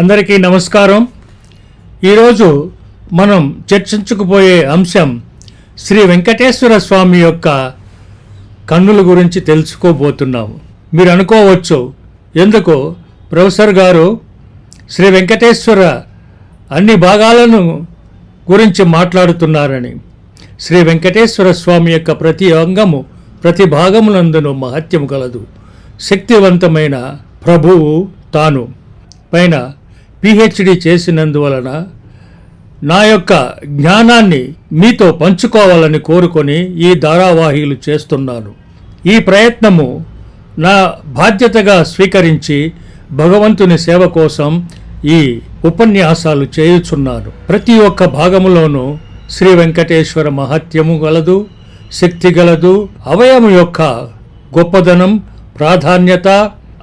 అందరికీ నమస్కారం. ఈరోజు మనం చర్చించుకుపోయే అంశం శ్రీ వెంకటేశ్వర స్వామి యొక్క కన్నుల గురించి తెలుసుకోబోతున్నాము. మీరు అనుకోవచ్చు ఎందుకు ప్రొఫెసర్ గారు శ్రీ వెంకటేశ్వర అన్ని భాగాలను గురించి మాట్లాడుతున్నారని శ్రీ వెంకటేశ్వర స్వామి యొక్క ప్రతి అంగము ప్రతి భాగమునందును మహత్యము కలదు శక్తివంతమైన ప్రభువు తాను. పైన పిహెచ్డి చేసినందువలన నా యొక్క జ్ఞానాన్ని మీతో పంచుకోవాలని కోరుకొని ఈ ధారావాహికలు చేస్తున్నాను. ఈ ప్రయత్నము నా బాధ్యతగా స్వీకరించి భగవంతుని సేవ కోసం ఈ ఉపన్యాసాలు చేయుచున్నాను. ప్రతి ఒక్క భాగములోనూ శ్రీ వెంకటేశ్వర మహత్యము గలదు శక్తి గలదు అవయము యొక్క గొప్పదనం ప్రాధాన్యత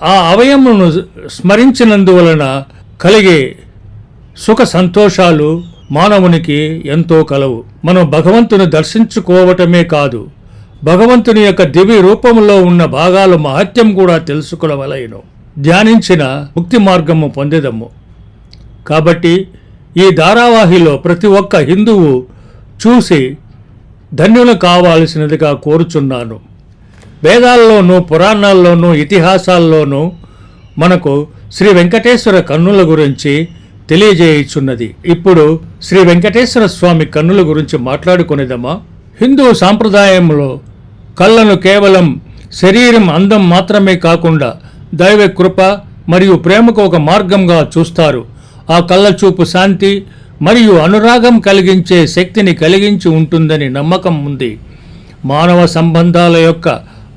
ఆ అవయమును స్మరించినందువలన కలిగే సుఖ సంతోషాలు మానవునికి ఎంతో కలవు. మనం భగవంతుని దర్శించుకోవటమే కాదు భగవంతుని యొక్క దివ్య రూపంలో ఉన్న భాగాలు మహత్యం కూడా తెలుసుకునవలయను ధ్యానించిన ముక్తి మార్గము పొందేదము. కాబట్టి ఈ ధారావాహిలో ప్రతి ఒక్క హిందువు చూసి ధన్యులు కావాల్సినదిగా కోరుచున్నాను. వేదాల్లోనూ పురాణాల్లోనూ ఇతిహాసాల్లోనూ మనకు శ్రీ వెంకటేశ్వర కన్నుల గురించి తెలియజేయుచున్నది. ఇప్పుడు శ్రీ వెంకటేశ్వర స్వామి కన్నుల గురించి మాట్లాడుకునేదమ్మా. హిందూ సాంప్రదాయంలో కళ్ళను కేవలం శరీరం అందం మాత్రమే కాకుండా దైవ కృప మరియు ప్రేమకు ఒక మార్గంగా చూస్తారు. ఆ కళ్ళ చూపు శాంతి మరియు అనురాగం కలిగించే శక్తిని కలిగించి ఉంటుందని నమ్మకం ఉంది. మానవ సంబంధాల యొక్క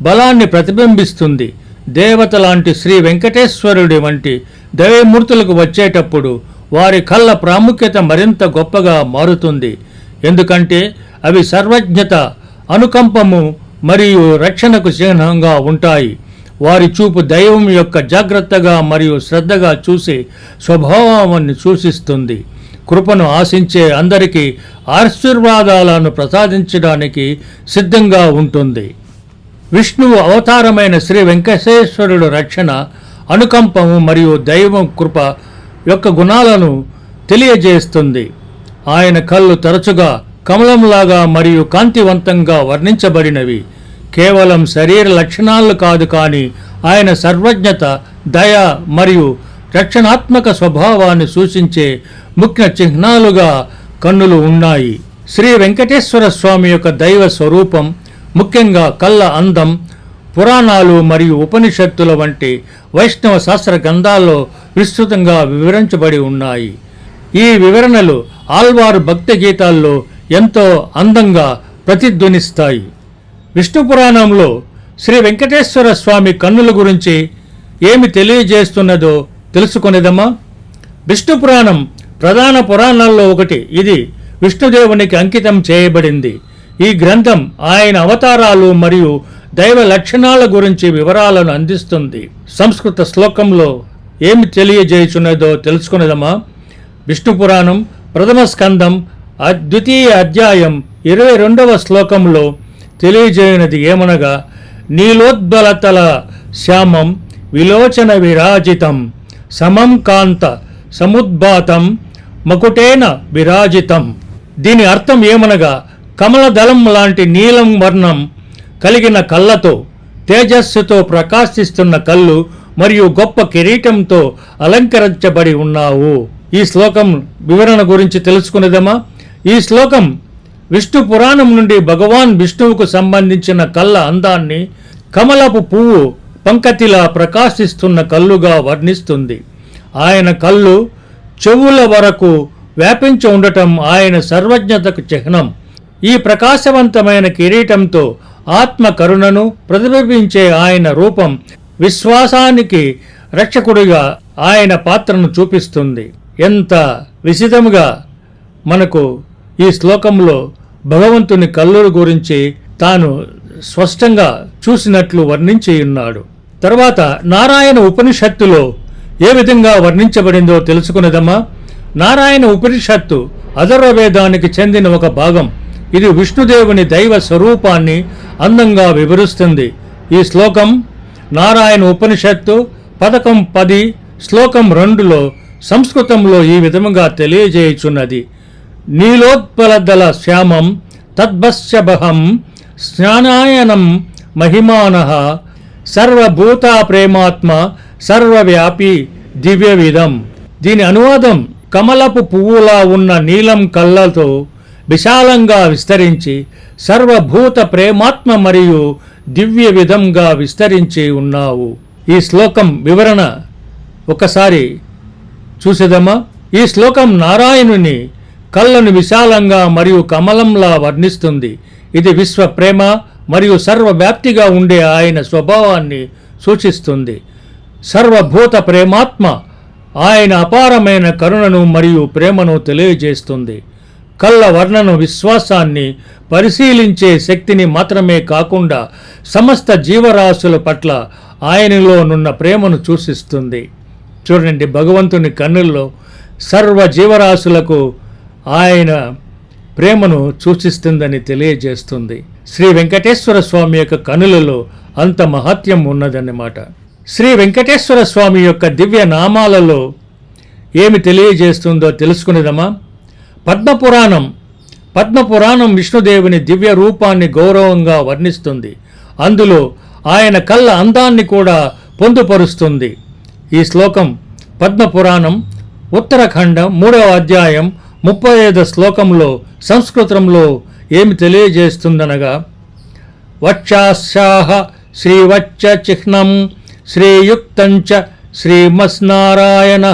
బలాన్ని ప్రతిబింబిస్తుంది. దేవత లాంటి శ్రీ వెంకటేశ్వరుడి వంటి దైవమూర్తులకు వచ్చేటప్పుడు వారి కళ్ళ ప్రాముఖ్యత మరింత గొప్పగా మారుతుంది. ఎందుకంటే అవి సర్వజ్ఞత అనుకంపము మరియు రక్షణకు చిహ్నంగా ఉంటాయి. వారి చూపు దైవం యొక్క జాగ్రత్తగా మరియు శ్రద్ధగా చూసి స్వభావాన్ని సూచిస్తుంది. కృపను ఆశించే అందరికీ ఆశీర్వాదాలను ప్రసాదించడానికి సిద్ధంగా ఉంటుంది. విష్ణువు అవతారమైన శ్రీ వెంకటేశ్వరుడు రక్షణ అనుకంపము మరియు దైవం కృప యొక్క గుణాలను తెలియజేస్తుంది. ఆయన కళ్ళు తరచుగా కమలంలాగా మరియు కాంతివంతంగా వర్ణించబడినవి. కేవలం శరీర లక్షణాలు కాదు కానీ ఆయన సర్వజ్ఞత దయ మరియు రక్షణాత్మక స్వభావాన్ని సూచించే ముఖ్య చిహ్నాలుగా కన్నులు ఉన్నాయి. శ్రీ వెంకటేశ్వర స్వామి యొక్క దైవ స్వరూపం ముఖ్యంగా కళ్ళ అందం పురాణాలు మరియు ఉపనిషత్తుల వంటి వైష్ణవ శాస్త్ర గ్రంథాల్లో విస్తృతంగా వివరించబడి ఉన్నాయి. ఈ వివరణలు ఆల్వారు భక్తి గీతాల్లో ఎంతో అందంగా ప్రతిధ్వనిస్తాయి. విష్ణు పురాణంలో శ్రీ వెంకటేశ్వర స్వామి కన్నుల గురించి ఏమి తెలియజేస్తున్నదో తెలుసుకునేదమ్మా. విష్ణు పురాణం ప్రధాన పురాణాల్లో ఒకటి. ఇది విష్ణుదేవునికి అంకితం చేయబడింది. ఈ గ్రంథం ఆయన అవతారాలు మరియు దైవ లక్షణాల గురించి వివరాలను అందిస్తుంది. సంస్కృత శ్లోకంలో ఏమి తెలియజేయుచున్నదో తెలుసుకునేదమ్మా. విష్ణు పురాణం ప్రథమ స్కందం ద్వితీయ అధ్యాయం ఇరవై రెండవ శ్లోకంలో తెలియజేయనది ఏమనగా నీలోద్బలతల శ్యామం విలోచన విరాజితం సమం కాంత సముద్భాతం మకుటేన విరాజితం. దీని అర్థం ఏమనగా కమలదళం లాంటి నీలం వర్ణం కలిగిన కళ్ళతో తేజస్సుతో ప్రకాశిస్తున్న కళ్ళు మరియు గొప్ప కిరీటంతో అలంకరించబడి ఉన్నావు. ఈ శ్లోకం వివరణ గురించి తెలుసుకునేదమా? ఈ శ్లోకం విష్ణు పురాణం నుండి భగవాన్ విష్ణువుకు సంబంధించిన కళ్ళ అందాన్ని కమలపు పువ్వు పంకతిలా ప్రకాశిస్తున్న కళ్ళుగా వర్ణిస్తుంది. ఆయన కళ్ళు చెవుల వరకు వ్యాపించి ఉండటం ఆయన సర్వజ్ఞతకు చిహ్నం. ఈ ప్రకాశవంతమైన కిరీటంతో ఆత్మ కరుణను ప్రతిబింబించే ఆయన రూపం విశ్వాసానికి రక్షకుడిగా ఆయన పాత్రను చూపిస్తుంది. ఎంత విసితముగా మనకు ఈ శ్లోకంలో భగవంతుని కల్లుల గురించి తాను స్పష్టంగా చూసినట్లు వర్ణించి ఉన్నాడు. తర్వాత నారాయణ ఉపనిషత్తులో ఏ విధంగా వర్ణించబడిందో తెలుసుకున్నదమ్మా? నారాయణ ఉపనిషత్తు అధర్వవేదానికి చెందిన ఒక భాగం. ఇది విష్ణుదేవుని దైవ స్వరూపాన్ని అందంగా వివరిస్తుంది. ఈ శ్లోకం నారాయణ ఉపనిషత్తు పథకం పది శ్లోకం రెండులో సంస్కృతంలో ఈ విధముగా తెలియజేయుచున్నది. నీలోత్పలదల శ్యామం తద్భస్యబహం స్నానాయనం మహిమాన సర్వభూతా ప్రేమాత్మ సర్వవ్యాపి దివ్యవిధం. దీని అనువాదం కమలపు పువ్వులా ఉన్న నీలం కళ్ళతో విశాలంగా విస్తరించి సర్వభూత ప్రేమాత్మ మరియు దివ్య విధంగా విస్తరించి ఉన్నావు. ఈ శ్లోకం వివరణ ఒకసారి చూసేదమ్మా. ఈ శ్లోకం నారాయణుని కళ్ళను విశాలంగా మరియు కమలంలా వర్ణిస్తుంది. ఇది విశ్వ ప్రేమ మరియు సర్వవ్యాప్తిగా ఉండే ఆయన స్వభావాన్ని సూచిస్తుంది. సర్వభూత ప్రేమాత్మ ఆయన అపారమైన కరుణను మరియు ప్రేమను తెలియజేస్తుంది. కళ్ళ వర్ణను విశ్వాసాన్ని పరిశీలించే శక్తిని మాత్రమే కాకుండా సమస్త జీవరాశుల పట్ల ఆయనలోనున్న ప్రేమను సూచిస్తుంది చూడండి భగవంతుని కన్నుల్లో సర్వ జీవరాశులకు ఆయన ప్రేమను సూచిస్తుందని తెలియజేస్తుంది. శ్రీ వెంకటేశ్వర స్వామి యొక్క కనులలో అంత మహత్యం ఉన్నదన్నమాట. శ్రీ వెంకటేశ్వర స్వామి యొక్క దివ్య నామాలలో ఏమి తెలియజేస్తుందో తెలుసుకునేదమా పద్మపురాణం. పద్మపురాణం విష్ణుదేవుని దివ్య రూపాన్ని గౌరవంగా వర్ణిస్తుంది. అందులో ఆయన కళ్ళ అందాన్ని కూడా పొందుపరుస్తుంది. ఈ శ్లోకం పద్మపురాణం ఉత్తరఖండం మూడవ అధ్యాయం ముప్పై ఐదు శ్లోకంలో సంస్కృతంలో ఏమి తెలియజేస్తుందనగా వక్షాశాహ శ్రీవచ్చ చిహ్నం శ్రీయుక్తంచ శ్రీమస్నారాయణ.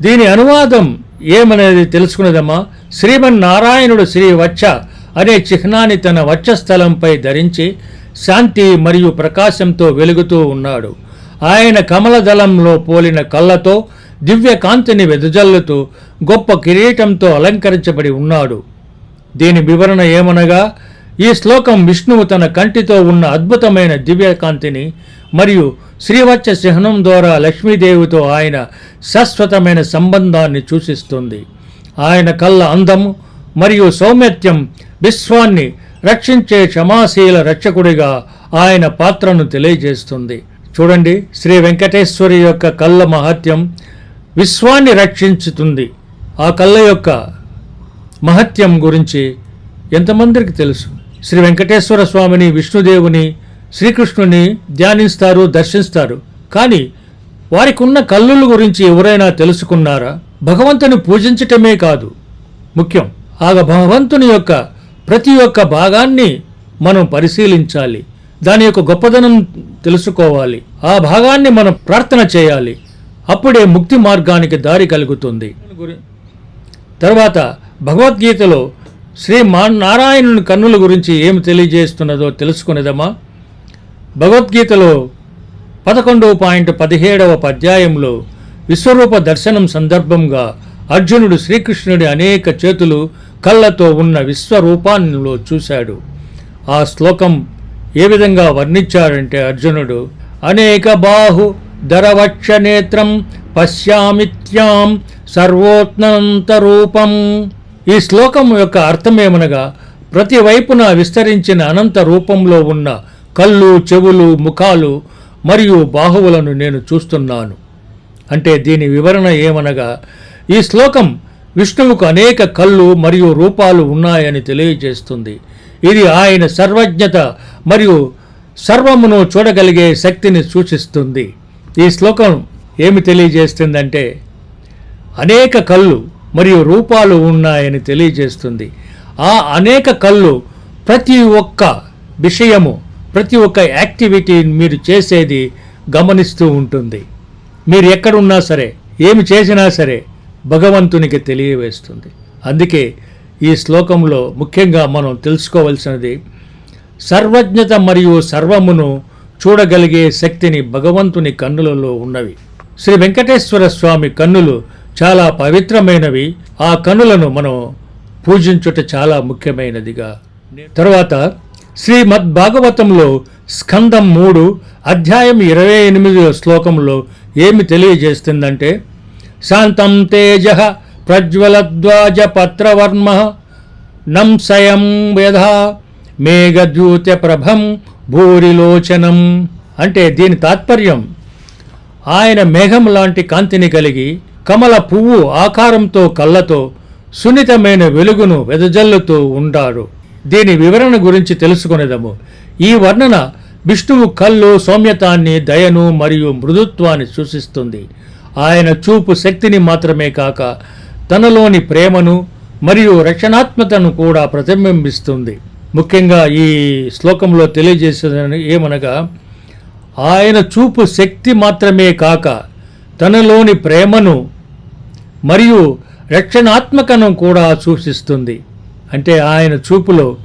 దీని అనువాదం ఏమనేది తెలుసుకునేదమ్మా శ్రీమన్నారాయణుడు శ్రీవచ్చ అనే చిహ్నాన్ని తన వచ్చస్థలంపై ధరించి శాంతి మరియు ప్రకాశంతో వెలుగుతూ ఉన్నాడు. ఆయన కమలదళంలో పోలిన కళ్ళతో దివ్య కాంతిని వెదజల్లుతూ గొప్ప కిరీటంతో అలంకరించబడి ఉన్నాడు. దీని వివరణ ఏమనగా ఈ శ్లోకం విష్ణువు తన కంటితో ఉన్న అద్భుతమైన దివ్యకాంతిని మరియు శ్రీవచ్చ చిహ్నం ద్వారా లక్ష్మీదేవితో ఆయన శాశ్వతమైన సంబంధాన్ని సూచిస్తుంది. ఆయన కళ్ళ అందము మరియు సౌమ్యత్యం విశ్వాన్ని రక్షించే క్షమాశీల రక్షకుడిగా ఆయన పాత్రను తెలియజేస్తుంది. చూడండి శ్రీ వెంకటేశ్వరి యొక్క కళ్ళ మహత్యం విశ్వాన్ని రక్షించుతుంది. ఆ కళ్ళ యొక్క మహత్యం గురించి ఎంతమందికి తెలుసు? శ్రీ వెంకటేశ్వర స్వామిని విష్ణుదేవుని శ్రీకృష్ణుని ధ్యానిస్తారు దర్శిస్తారు. కానీ వారికి ఉన్న కల్లుల గురించి ఎవరైనా తెలుసుకున్నారా? భగవంతుని పూజించటమే కాదు. ముఖ్యం ఆ భగవంతుని యొక్క ప్రతి ఒక్క భాగాన్ని మనం పరిశీలించాలి. దాని యొక్క గొప్పదనం తెలుసుకోవాలి. ఆ భాగాన్ని మనం ప్రార్థన చేయాలి. అప్పుడే ముక్తి మార్గానికి దారి కలుగుతుంది. తర్వాత భగవద్గీతలో శ్రీ మా నారాయణుని కన్నుల గురించి ఏమి తెలియజేస్తున్నదో తెలుసుకునేదమ్మా? భగవద్గీతలో పదకొండవ పాయింట్ పదిహేడవ పద్యాయంలో విశ్వరూప దర్శనం సందర్భంగా అర్జునుడు శ్రీకృష్ణుడి అనేక చేతులు కళ్ళతో ఉన్న విశ్వరూపాన్నిలో చూశాడు. ఆ శ్లోకం ఏ విధంగా వర్ణించాడంటే అర్జునుడు అనేక బాహు దరవక్ష నేత్రం పశ్యామిత్యాం సర్వోత్నంతరూపం. ఈ శ్లోకం యొక్క అర్థమేమనగా ప్రతి వైపున విస్తరించిన అనంత రూపంలో ఉన్న కళ్ళు చెవులు ముఖాలు మరియు బాహువులను నేను చూస్తున్నాను. అంటే దీని వివరణ ఏమనగా ఈ శ్లోకం విష్ణువుకు అనేక కళ్ళు మరియు రూపాలు ఉన్నాయని తెలియజేస్తుంది. ఇది ఆయన సర్వజ్ఞత మరియు సర్వమును చూడగలిగే శక్తిని సూచిస్తుంది. ఈ శ్లోకం ఏమి తెలియజేస్తుందంటే అనేక కళ్ళు మరియు రూపాలు ఉన్నాయని తెలియజేస్తుంది. ఆ అనేక కళ్ళు ప్రతి ఒక్క విషయము ప్రతి ఒక్క యాక్టివిటీ మీరు చేసేది గమనిస్తూ ఉంటుంది. మీరు ఎక్కడున్నా సరే ఏమి చేసినా సరే భగవంతునికి తెలియవేస్తుంది. అందుకే ఈ శ్లోకంలో ముఖ్యంగా మనం తెలుసుకోవలసినది సర్వజ్ఞత మరియు సర్వమును చూడగలిగే శక్తిని భగవంతుని కన్నులలో ఉన్నవి. శ్రీ వెంకటేశ్వర స్వామి కన్నులు చాలా పవిత్రమైనవి. ఆ కన్నులను మనం పూజించుట చాలా ముఖ్యమైనదిగా. తర్వాత శ్రీమద్భాగవతంలో స్కందం మూడు అధ్యాయం ఇరవై ఎనిమిదో శ్లోకంలో ఏమి తెలియజేస్తుందంటే శాంతం తేజ ప్రజ్వలద్వాజ పత్రవర్మ నంసయం వ్యధ మేఘద్యూత ప్రభం భూరిలోచనం అంటే దీని తాత్పర్యం. ఆయన మేఘం లాంటి కాంతిని కలిగి కమల పువ్వు ఆకారంతో కళ్ళతో సున్నితమైన వెలుగును వెదజల్లుతూ ఉంటాడు. దీని వివరణ గురించి తెలుసుకునేదము. ఈ వర్ణన విష్ణువు కళ్ళు సౌమ్యతాన్ని దయను మరియు మృదుత్వాన్ని సూచిస్తుంది. ఆయన చూపు శక్తిని మాత్రమే కాక తనలోని ప్రేమను మరియు రక్షణాత్మకతను కూడా ప్రతిబింబిస్తుంది. ముఖ్యంగా ఈ శ్లోకంలో తెలియజేసేదని ఏమనగా ఆయన చూపు శక్తి మాత్రమే కాక తనలోని ప్రేమను మరియు రక్షణాత్మకను కూడా సూచిస్తుంది. అంటే ఆయన చూపులో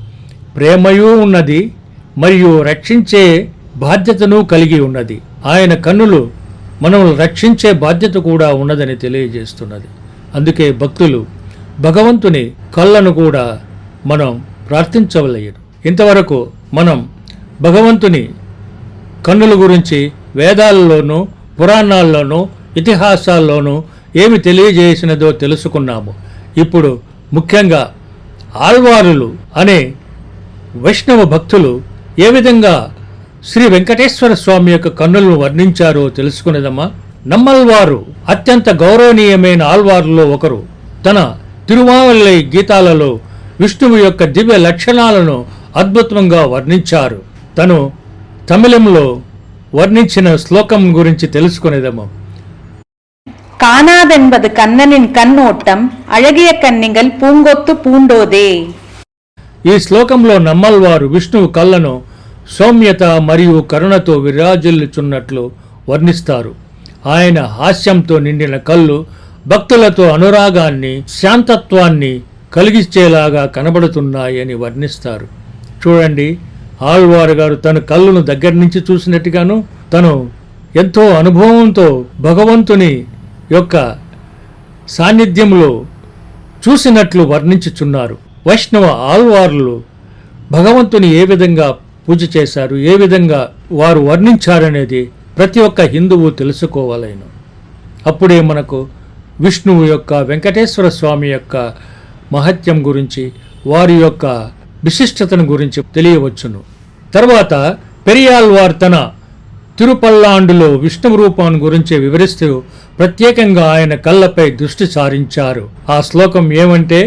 ప్రేమయూ ఉన్నది మరియు రక్షించే బాధ్యతను కలిగి ఉన్నది. ఆయన కన్నులు మనల్ని రక్షించే బాధ్యత కూడా ఉన్నదని తెలియజేస్తున్నది. అందుకే భక్తులు భగవంతుని కళ్ళను కూడా మనం ప్రార్థించవలయదు ఇంతవరకు మనం భగవంతుని కన్నుల గురించి వేదాలలోనూ పురాణాల్లోనూ ఇతిహాసాల్లోనూ ఏమి తెలియజేసినదో తెలుసుకున్నాము. ఇప్పుడు ముఖ్యంగా ఆళ్వారులు అనే వైష్ణవ భక్తులు ఏ విధంగా శ్రీ వెంకటేశ్వర స్వామి యొక్క కన్నులను వర్ణించారో తెలుసుకునేదమ్మా. నమ్మల్వారు అత్యంత గౌరవనీయమైన ఆళ్వారులో ఒకరు. తన తిరుమావల్లై గీతాలలో విష్ణువు యొక్క దివ్య లక్షణాలను అద్భుతంగా వర్ణించారు. తను తమిళంలో వర్ణించిన శ్లోకం గురించి తెలుసుకునేదము காணாதென்பது கண்ணனின் கண்ணோட்டம் அழகிய கன்னிகள் பூங்கொத்து பூண்டோதே ఈ శ్లోకంలో నమ్మల్వారు విష్ణువు కళ్ళను సౌమ్యత మరియు కరుణతో విరాజిల్లుచున్నట్లు వర్ణిస్తారు ఆయన హాస్యంతో నిండిన కళ్ళు భక్తులతో అనురాగాన్ని శాంతత్వాన్ని కలిగించేలాగా కనబడుతున్నాయని వర్ణిస్తారు చూడండి ఆళ్వారు గారు తన కళ్ళను దగ్గర నుంచి చూసినట్టుగాను తను ఎంతో అనుభవంతో భగవంతుని యొక్క సాన్నిధ్యంలో చూసినట్లు వర్ణించుచున్నారు. వైష్ణవ ఆల్వార్లు భగవంతుని ఏ విధంగా పూజ చేశారు ఏ విధంగా వారు వర్ణించారనేది ప్రతి ఒక్క హిందువు తెలుసుకోవాలను. అప్పుడే మనకు విష్ణువు యొక్క వెంకటేశ్వర స్వామి యొక్క మహత్యం గురించి వారి యొక్క విశిష్టతను గురించి తెలియవచ్చును. తర్వాత పెరియాల్వార్ తన తిరుపల్లాండులో విష్ణు రూపాన్ని గురించి వివరిస్తూ ప్రత్యేకంగా ఆయన కళ్ళపై దృష్టి సారించారు ఆ శ్లోకం ఏమంటే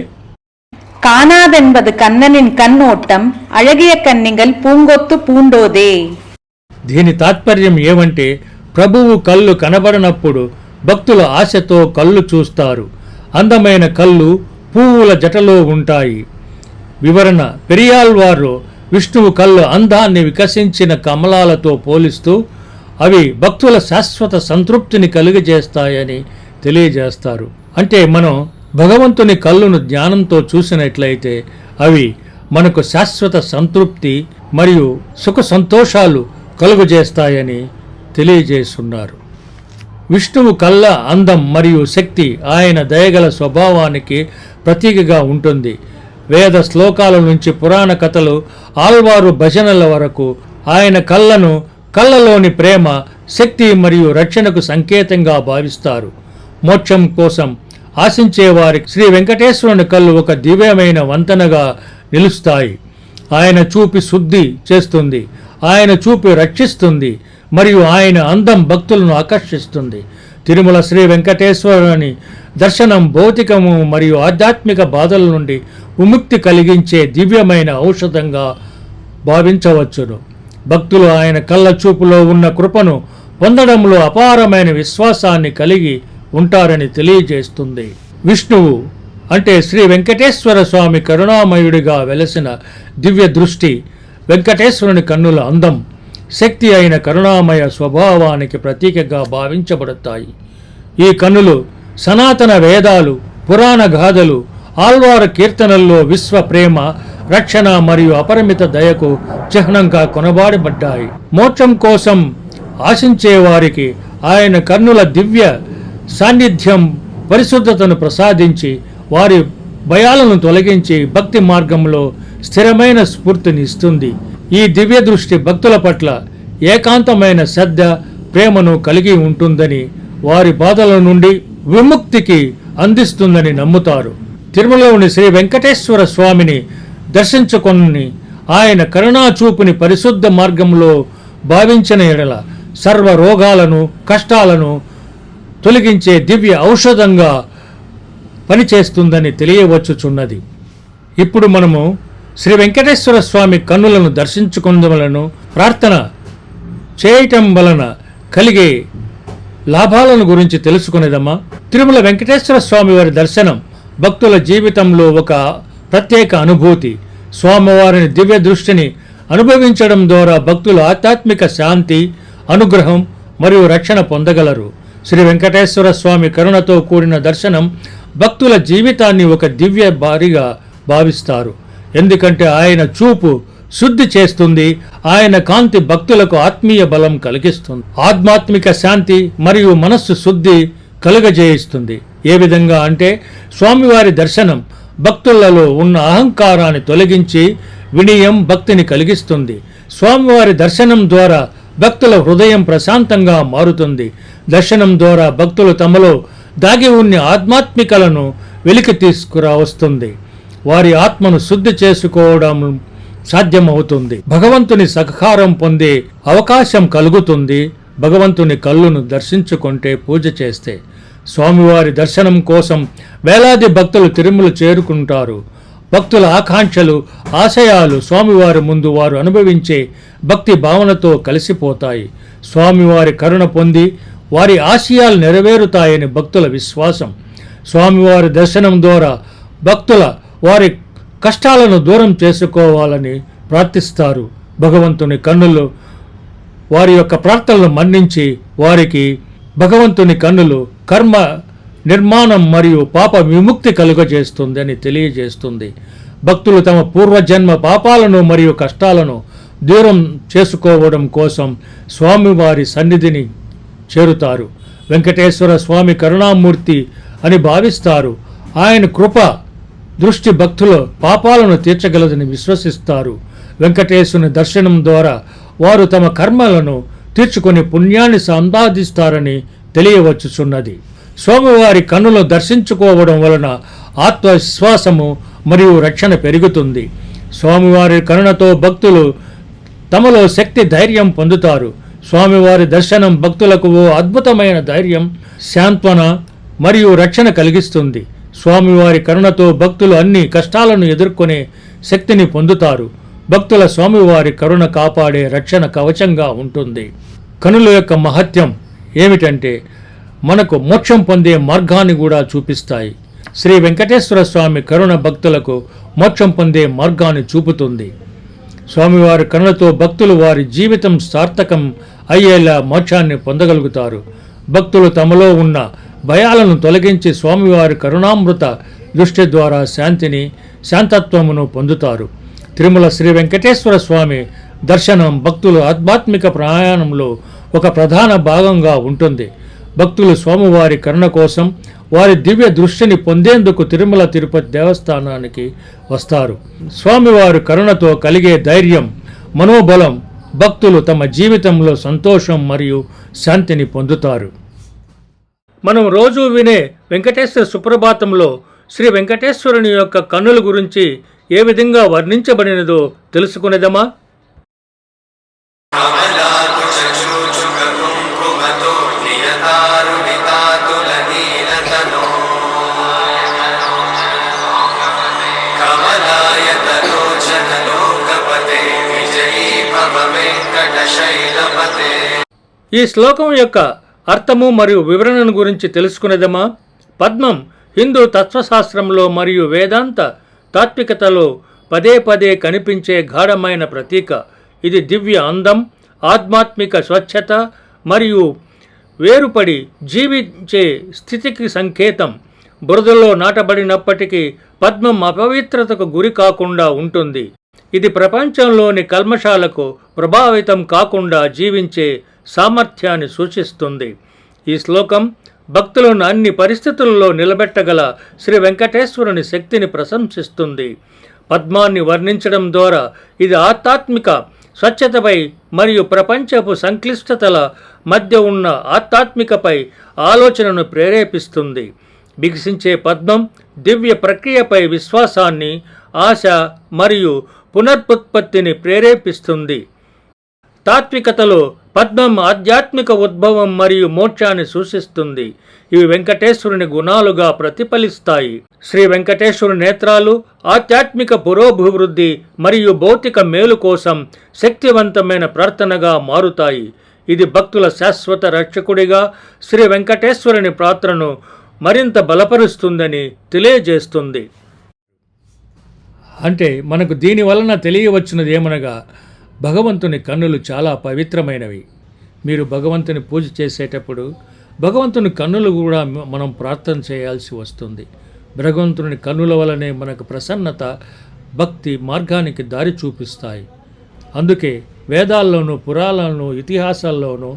காணாதென்பது கண்ணனின் கண்ணோட்டம் அழகிய கன்னிகள் பூங்கொத்து பூண்டோதே దీని తాత్పర్యం ఏమంటే ప్రభువు కళ్ళు కనబడనప్పుడు భక్తుల ఆశతో కళ్ళు చూస్తారు అందమైన కళ్ళు పువ్వుల జటలో ఉంటాయి వివరణ పెరియాల్వారు విష్ణువు కళ్ళు అందాన్ని వికసించిన కమలాలతో పోలిస్తూ అవి భక్తుల శాశ్వత సంతృప్తిని కలుగజేస్తాయని తెలియజేస్తారు. అంటే మనం భగవంతుని కళ్ళును జ్ఞానంతో చూసినట్లయితే అవి మనకు శాశ్వత సంతృప్తి మరియు సుఖ సంతోషాలు కలుగజేస్తాయని తెలియజేస్తున్నారు. విష్ణువు కళ్ళ అందం మరియు శక్తి ఆయన దయగల స్వభావానికి ప్రతీకగా ఉంటుంది. వేద శ్లోకాల నుంచి పురాణ కథలు ఆల్వారు భజనల వరకు ఆయన కళ్ళను కళ్ళలోని ప్రేమ శక్తి మరియు రక్షణకు సంకేతంగా భావిస్తారు. మోక్షం కోసం ఆశించే వారికి శ్రీ వెంకటేశ్వరుని కళ్ళు ఒక దివ్యమైన వంతెనగా నిలుస్తాయి. ఆయన చూపి శుద్ధి చేస్తుంది. ఆయన చూపి రక్షిస్తుంది మరియు ఆయన అందం భక్తులను ఆకర్షిస్తుంది. తిరుమల శ్రీ వెంకటేశ్వరుని దర్శనం భౌతికము మరియు ఆధ్యాత్మిక బాధల నుండి విముక్తి కలిగించే దివ్యమైన ఔషధంగా భావించవచ్చును. భక్తులు ఆయన కళ్ళ చూపులో ఉన్న కృపను పొందడంలో అపారమైన విశ్వాసాన్ని కలిగి ఉంటారని తెలియజేస్తుంది. విష్ణువు అంటే శ్రీ వెంకటేశ్వర స్వామి కరుణామయుడిగా వెలసిన దివ్య దృష్టి వెంకటేశ్వరుని కన్నుల అందం శక్తి అయిన కరుణామయ స్వభావానికి ప్రతీకగా భావించబడతాయి. ఈ కన్నులు సనాతన వేదాలు పురాణ గాథలు ఆల్వార కీర్తనల్లో విశ్వ ప్రేమ రక్షణ మరియు అపరిమిత దయకు చిహ్నంగా కొనబాడబడ్డాయి. మోక్షం కోసం ఆశించే వారికి ఆయన కన్నుల దివ్య సాన్నిధ్యం పరిశుద్ధతను ప్రసాదించి వారి భయాలను తొలగించి భక్తి మార్గంలో స్థిరమైన స్ఫూర్తిని ఇస్తుంది. ఈ దివ్య దృష్టి భక్తుల పట్ల ఏకాంతమైన శ్రద్ధ ప్రేమను కలిగి ఉంటుందని వారి బాధల నుండి విముక్తికి అందిస్తుందని నమ్ముతారు. తిరుమలలోని శ్రీ వెంకటేశ్వర స్వామిని దర్శించుకొని ఆయన కరుణాచూపుని పరిశుద్ధ మార్గంలో భావించిన ఎడల సర్వ రోగాలను కష్టాలను తొలగించే దివ్య ఔషధంగా పనిచేస్తుందని తెలియవచ్చుచున్నది. ఇప్పుడు మనము శ్రీ వెంకటేశ్వర స్వామి కన్నులను దర్శించుకుందవలను ప్రార్థన చేయటం వలన కలిగే లాభాలను గురించి తెలుసుకునేదమ్మా. తిరుమల వెంకటేశ్వర స్వామి వారి దర్శనం భక్తుల జీవితంలో ఒక ప్రత్యేక అనుభూతి. స్వామివారిని దివ్య దృష్టిని అనుభవించడం ద్వారా భక్తులు ఆధ్యాత్మిక శాంతి అనుగ్రహం మరియు రక్షణ పొందగలరు. శ్రీ వెంకటేశ్వర స్వామి కరుణతో కూడిన దర్శనం భక్తుల జీవితాన్ని ఒక దివ్య భారీగా భావిస్తారు. ఎందుకంటే ఆయన చూపు శుద్ధి చేస్తుంది ఆయన కాంతి భక్తులకు ఆత్మీయ బలం కలిగిస్తుంది. ఆధ్యాత్మిక శాంతి మరియు మనస్సు శుద్ధి కలుగజేయిస్తుంది. ఏ విధంగా అంటే స్వామివారి దర్శనం భక్తులలో ఉన్న అహంకారాన్ని తొలగించి వినయం భక్తిని కలిగిస్తుంది. స్వామివారి దర్శనం ద్వారా భక్తుల హృదయం ప్రశాంతంగా మారుతుంది. దర్శనం ద్వారా భక్తులు తమలో దాగి ఉన్న ఆధ్యాత్మికలను వెలికి తీసుకురా వస్తుంది వారి ఆత్మను శుద్ధి చేసుకోవడం సాధ్యమవుతుంది. భగవంతుని సహకారం పొందే అవకాశం కలుగుతుంది. భగవంతుని కళ్ళును దర్శించుకుంటే పూజ చేస్తే స్వామివారి దర్శనం కోసం వేలాది భక్తులు తిరుమల చేరుకుంటారు. భక్తుల ఆకాంక్షలు ఆశయాలు స్వామివారి ముందు వారు అనుభవించే భక్తి భావనతో కలిసిపోతాయి. స్వామివారి కరుణ పొంది వారి ఆశయాలు నెరవేరుతాయని భక్తుల విశ్వాసం. స్వామివారి దర్శనం ద్వారా భక్తుల వారి కష్టాలను దూరం చేసుకోవాలని ప్రార్థిస్తారు. భగవంతుని కన్నులు వారి యొక్క ప్రార్థనలు మన్నించి వారికి భగవంతుని కన్నులు కర్మ నిర్మాణం మరియు పాప విముక్తి కలుగజేస్తుందని తెలియజేస్తుంది. భక్తులు తమ పూర్వజన్మ పాపాలను మరియు కష్టాలను దూరం చేసుకోవడం కోసం స్వామివారి సన్నిధిని చేరుతారు. వెంకటేశ్వర స్వామి కరుణామూర్తి అని భావిస్తారు. ఆయన కృప దృష్టి భక్తుల పాపాలను తీర్చగలదని విశ్వసిస్తారు. వెంకటేశ్వరుని దర్శనం ద్వారా వారు తమ కర్మలను తీర్చుకొని పుణ్యాన్ని సంపాదిస్తారని తెలియవచ్చుచున్నది. స్వామివారి కన్నులు దర్శించుకోవడం వలన ఆత్మవిశ్వాసము మరియు రక్షణ పెరుగుతుంది. స్వామివారి కరుణతో భక్తులు తమలో శక్తి ధైర్యం పొందుతారు. స్వామివారి దర్శనం భక్తులకు ఓ అద్భుతమైన ధైర్యం శాంత్వన మరియు రక్షణ కలిగిస్తుంది. స్వామివారి కరుణతో భక్తులు అన్ని కష్టాలను ఎదుర్కొనే శక్తిని పొందుతారు. భక్తుల స్వామివారి కరుణ కాపాడే రక్షణ కవచంగా ఉంటుంది. కనుల యొక్క మహత్యం ఏమిటంటే మనకు మోక్షం పొందే మార్గాన్ని కూడా చూపిస్తాయి. శ్రీ వెంకటేశ్వర స్వామి కరుణ భక్తులకు మోక్షం పొందే మార్గాన్ని చూపుతుంది. స్వామివారి కరుణతో భక్తులు వారి జీవితం సార్థకం అయ్యేలా మోక్షాన్ని పొందగలుగుతారు. భక్తులు తమలో ఉన్న భయాలను తొలగించి స్వామివారి కరుణామృత దృష్టి ద్వారా శాంతిని శాంతత్వమును పొందుతారు. తిరుమల శ్రీ వెంకటేశ్వర స్వామి దర్శనం భక్తులు ఆధ్యాత్మిక ప్రయాణంలో ఒక ప్రధాన భాగంగా ఉంటుంది. భక్తులు స్వామివారి కరుణ కోసం వారి దివ్య దృష్టిని పొందేందుకు తిరుమల తిరుపతి దేవస్థానానికి వస్తారు. స్వామివారి కరుణతో కలిగే ధైర్యం మనోబలం భక్తులు తమ జీవితంలో సంతోషం మరియు శాంతిని పొందుతారు. మనం రోజు వినే వెంకటేశ్వర సుప్రభాతంలో శ్రీ వెంకటేశ్వరుని యొక్క కన్నుల గురించి ఏ విధంగా వర్ణించబడినదో తెలుసుకునేదమా? ఈ శ్లోకం యొక్క అర్థము మరియు వివరణను గురించి తెలుసుకునేదమా పద్మం హిందూ తత్వశాస్త్రంలో మరియు వేదాంత తాత్వికతలో పదే పదే కనిపించే గాఢమైన ప్రతీక. ఇది దివ్య అందం ఆధ్యాత్మిక స్వచ్ఛత మరియు వేరుపడి జీవించే స్థితికి సంకేతం. బురదలో నాటబడినప్పటికీ పద్మం అపవిత్రతకు గురి కాకుండా ఉంటుంది. ఇది ప్రపంచంలోని కల్మషాలకు ప్రభావితం కాకుండా జీవించే సామర్థ్యాన్ని సూచిస్తుంది. ఈ శ్లోకం భక్తులను అన్ని పరిస్థితుల్లో నిలబెట్టగల శ్రీ వెంకటేశ్వరుని శక్తిని ప్రశంసిస్తుంది. పద్మాన్ని వర్ణించడం ద్వారా ఇది ఆధ్యాత్మిక స్వచ్ఛతపై మరియు ప్రపంచపు సంక్లిష్టతల మధ్య ఉన్న ఆధ్యాత్మికపై ఆలోచనను ప్రేరేపిస్తుంది. వికసించే పద్మం దివ్య ప్రక్రియపై విశ్వాసాన్ని ఆశ మరియు పునరుత్పత్తిని ప్రేరేపిస్తుంది. తాత్వికతలో పద్మం ఆధ్యాత్మిక ఉద్భవం మరియు మోక్షాన్ని సూచిస్తుంది. ఇవి వెంకటేశ్వరుని గుణాలుగా ప్రతిఫలిస్తాయి. శ్రీ వెంకటేశ్వరు నేత్రాలు ఆధ్యాత్మిక పురోభివృద్ధి మరియు భౌతిక మేలు కోసం శక్తివంతమైన ప్రార్థనగా మారుతాయి. ఇది భక్తుల శాశ్వత రక్షకుడిగా శ్రీ వెంకటేశ్వరుని ప్రార్థనను మరింత బలపరుస్తుందని తెలియజేస్తుంది. అంటే మనకు దీని వలన తెలియవచ్చున్నది ఏమనగా భగవంతుని కన్నులు చాలా పవిత్రమైనవి. మీరు భగవంతుని పూజ చేసేటప్పుడు భగవంతుని కన్నులు కూడా మనం ప్రార్థన చేయాల్సి వస్తుంది. భగవంతుని కన్నుల వలనే మనకు ప్రసన్నత భక్తి మార్గానికి దారి చూపిస్తాయి. అందుకే వేదాల్లోనూ పురాణాలను ఇతిహాసాల్లోనూ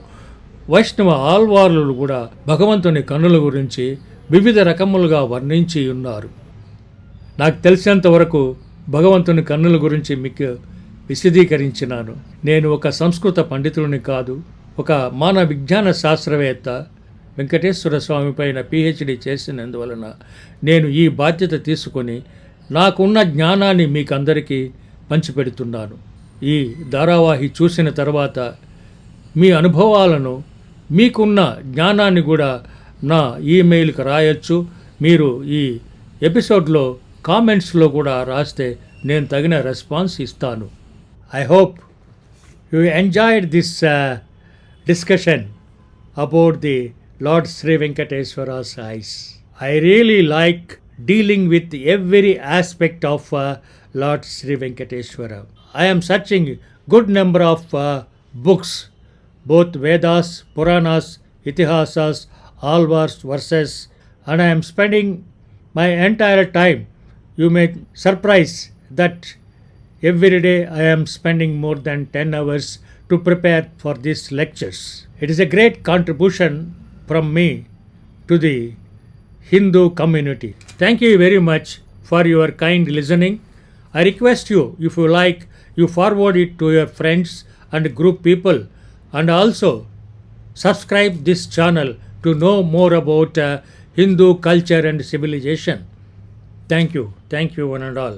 వైష్ణవ ఆల్వార్లు కూడా భగవంతుని కన్నుల గురించి వివిధ రకములుగా వర్ణించి ఉన్నారు. నాకు తెలిసినంత వరకు భగవంతుని కన్నుల గురించి మీకు విశదీకరించినాను. నేను ఒక సంస్కృత పండితుడిని కాదు ఒక మానవ విజ్ఞాన శాస్త్రవేత్త వెంకటేశ్వర స్వామి పైన పిహెచ్డి చేసినందువలన నేను ఈ బాధ్యత తీసుకొని నాకున్న జ్ఞానాన్ని మీకు అందరికీ పంచిపెడుతున్నాను. ఈ ధారావాహి చూసిన తర్వాత మీ అనుభవాలను మీకున్న జ్ఞానాన్ని కూడా నా ఈమెయిల్కి రాయొచ్చు. మీరు ఈ ఎపిసోడ్లో కామెంట్స్లో కూడా రాస్తే నేను తగిన రెస్పాన్స్ ఇస్తాను. I hope you enjoyed this discussion about the lord Shri Venkateswara సాయిస్ I really like dealing with every aspect of lord Shri Venkateswara I'm searching good number of books both Vedas Puranas Itihasas Alvars verses and I'm spending my entire time You may surprise that every day I am spending more than 10 hours to prepare for these lectures. It is a great contribution from me to the Hindu community. Thank you very much for your kind listening. I request you, if you like, you forward it to your friends and group people and also subscribe this channel to know more about uh, Hindu culture and civilization. Thank you. Thank you, one and all.